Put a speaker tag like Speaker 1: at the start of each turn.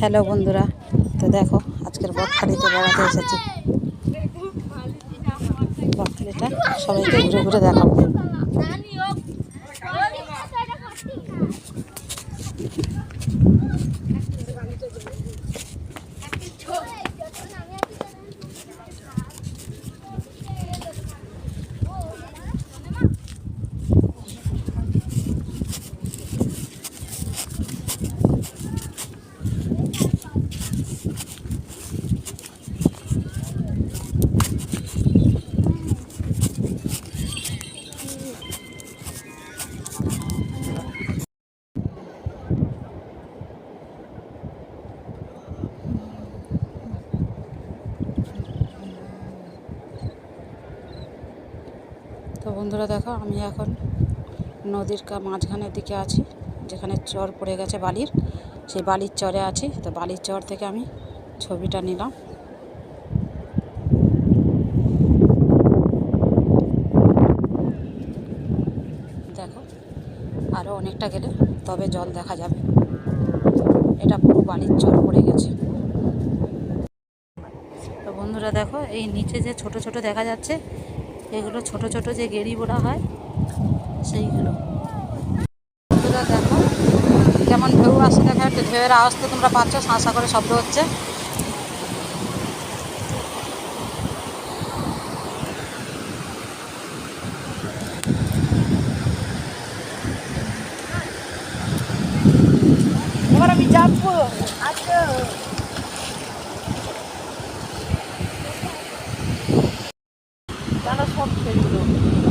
Speaker 1: Hello বন্ধুরা তো দেখো আজকের বকখালিতে বেড়াতে এসেছি। বকখালিটা সবাইকে ঘুরে ঘুরে দেখাবো। তো বন্ধুরা, দেখো আমি এখন নদীর মাঝখানের দিকে আছি, যেখানে চর পড়ে গেছে বালির। সেই বালির চরে আছি, তো বালির চর থেকে আমি ছবিটা নিলাম। দেখো আরও অনেকটা গেলে তবে জল দেখা যাবে। এটা পুরো বালির চর পড়ে গেছে। তো বন্ধুরা, দেখো এই নিচে যে ছোট ছোট দেখা যাচ্ছে এগুলো ছোট ছোট যে গেরি বোড়া হয়, সেইগুলো। দেখো যেমন ঢেউ আসছে দেখা যাচ্ছে ঢেউয়ের আওয়াজ তো তোমরা পাচ্ছ শাঁসা করে শব্দ হচ্ছে।
Speaker 2: আচ্ছা তারা সব খেলগুলো